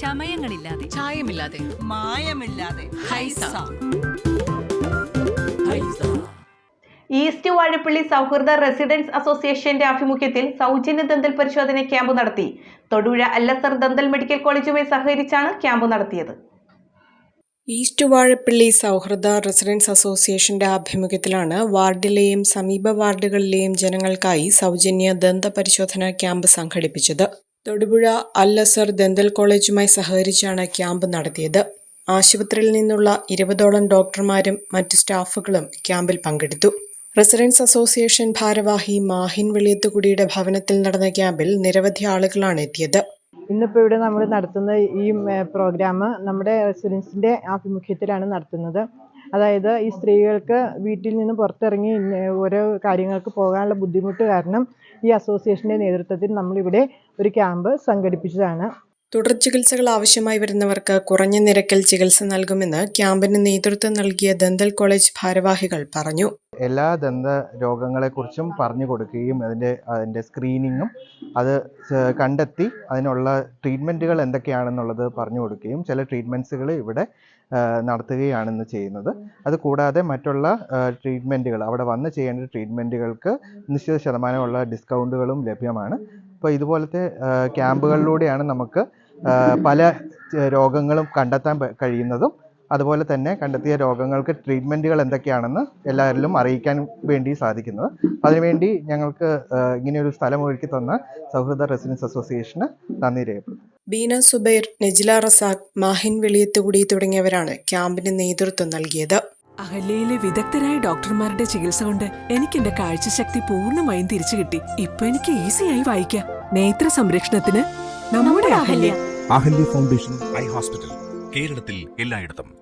ചമയങ്ങളില്ലാതെ. ചായമില്ലാതെ. മായമില്ലാതെ. ഹൈസ. ഈസ്റ്റ് വാഴപ്പള്ളി സൗഹൃദ റെസിഡൻസ് അസോസിയേഷന്റെ ആഭിമുഖ്യത്തിൽ സൗജന്യ ദന്തൽ പരിശോധന ക്യാമ്പ് നടത്തി. തൊടുപുഴ അല്ലസർ ദന്തൽ മെഡിക്കൽ കോളേജുമായി സഹകരിച്ചാണ് ക്യാമ്പ് നടത്തിയത്. ഈസ്റ്റ് വാഴപ്പള്ളി സൗഹൃദ റെസിഡൻസ് അസോസിയേഷന്റെ ആഭിമുഖ്യത്തിലാണ് വാർഡിലെയും സമീപ വാർഡുകളിലെയും ജനങ്ങൾക്കായി സൗജന്യ ദന്ത പരിശോധന ക്യാമ്പ് സംഘടിപ്പിച്ചത്. തൊടുപുഴ അല്ലസർ ദന്തൽ കോളേജുമായി സഹകരിച്ചാണ് ക്യാമ്പ് നടത്തിയത്. ആശുപത്രിയിൽ നിന്നുള്ള ഇരുപതോളം ഡോക്ടർമാരും മറ്റ് സ്റ്റാഫുകളും ക്യാമ്പിൽ പങ്കെടുത്തു. റെസിഡൻസ് അസോസിയേഷൻ ഭാരവാഹി മാഹിൻ വെളിയത്തുകുടിയുടെ ഭവനത്തിൽ നടന്ന ക്യാമ്പിൽ നിരവധി ആളുകളാണ് എത്തിയത്. ഇന്നിപ്പോൾ ഇവിടെ നമ്മൾ നടത്തുന്ന ഈ പ്രോഗ്രാം നമ്മുടെ റെസിഡൻസിന്റെ ആഭിമുഖ്യത്തിലാണ് നടത്തുന്നത്. അതായത് ഈ സ്ത്രീകൾക്ക് വീട്ടിൽ നിന്ന് പുറത്തിറങ്ങി ഓരോ കാര്യങ്ങൾക്ക് പോകാനുള്ള ബുദ്ധിമുട്ട് കാരണം ഈ അസോസിയേഷന്റെ നേതൃത്വത്തിൽ നമ്മളിവിടെ ഒരു ക്യാമ്പ് സംഘടിപ്പിച്ചതാണ്. തുടർ ചികിത്സകൾ ആവശ്യമായി വരുന്നവർക്ക് കുറഞ്ഞ നിരക്കിൽ ചികിത്സ നൽകുമെന്ന് ക്യാമ്പിന് നേതൃത്വം നൽകിയ ദന്തൽ കോളേജ് ഭാരവാഹികൾ പറഞ്ഞു. എല്ലാ ദന്ത രോഗങ്ങളെക്കുറിച്ചും പറഞ്ഞു കൊടുക്കുകയും അതിന്റെ അതിന്റെ സ്ക്രീനിങ്ങും അത് കണ്ടെത്തി അതിനുള്ള ട്രീറ്റ്മെന്റുകൾ എന്തൊക്കെയാണെന്നുള്ളത് പറഞ്ഞു കൊടുക്കുകയും ചില ട്രീറ്റ്മെന്റ്സുകൾ ഇവിടെ നടത്തുകയാണെന്ന് ചെയ്യുന്നത്. അത് കൂടാതെ മറ്റുള്ള ട്രീറ്റ്മെന്റുകൾ അവിടെ വന്ന് ചെയ്യേണ്ട ട്രീറ്റ്മെന്റുകൾക്ക് നിശ്ചിത ശതമാനമുള്ള ഡിസ്കൗണ്ടുകളും ലഭ്യമാണ്. അപ്പോൾ ഇതുപോലത്തെ ക്യാമ്പുകളിലൂടെയാണ് നമുക്ക് പല രോഗങ്ങളും കണ്ടെത്താൻ കഴിയുന്നതും അതുപോലെ തന്നെ കണ്ടെത്തിയ രോഗങ്ങൾക്ക് ട്രീറ്റ്മെന്റുകൾ എന്തൊക്കെയാണെന്ന് എല്ലാവരിലും അറിയിക്കാൻ വേണ്ടി സാധിക്കുന്നത് അതിനുവേണ്ടി ഞങ്ങൾക്ക് ഇങ്ങനെയൊരു സ്ഥലം ഒരുക്കി തന്ന സൗഹൃദ റെസിഡൻസ് അസോസിയേഷന് നന്ദി രേഖപ്പെടുത്തുന്നു. ബീന സുബൈർ നെജില റസാഖ് മാഹിൻ വെളിയത്തുകുടി തുടങ്ങിയവരാണ് ക്യാമ്പിന് നേതൃത്വം നൽകിയത്. അഹല്യയിലെ വിദഗ്ധരായ ഡോക്ടർമാരുടെ ചികിത്സ കൊണ്ട് എനിക്ക് എന്റെ കാഴ്ചശക്തി പൂർണമായും തിരിച്ചു കിട്ടി. ഇപ്പൊ എനിക്ക് ഈസിയായി വായിക്കാം. നേത്ര സംരക്ഷണത്തിന് നമ്മുടെ Ahalya. Ahalya foundation eye hospital കേരളത്തിൽ എല്ലായിടത്തും.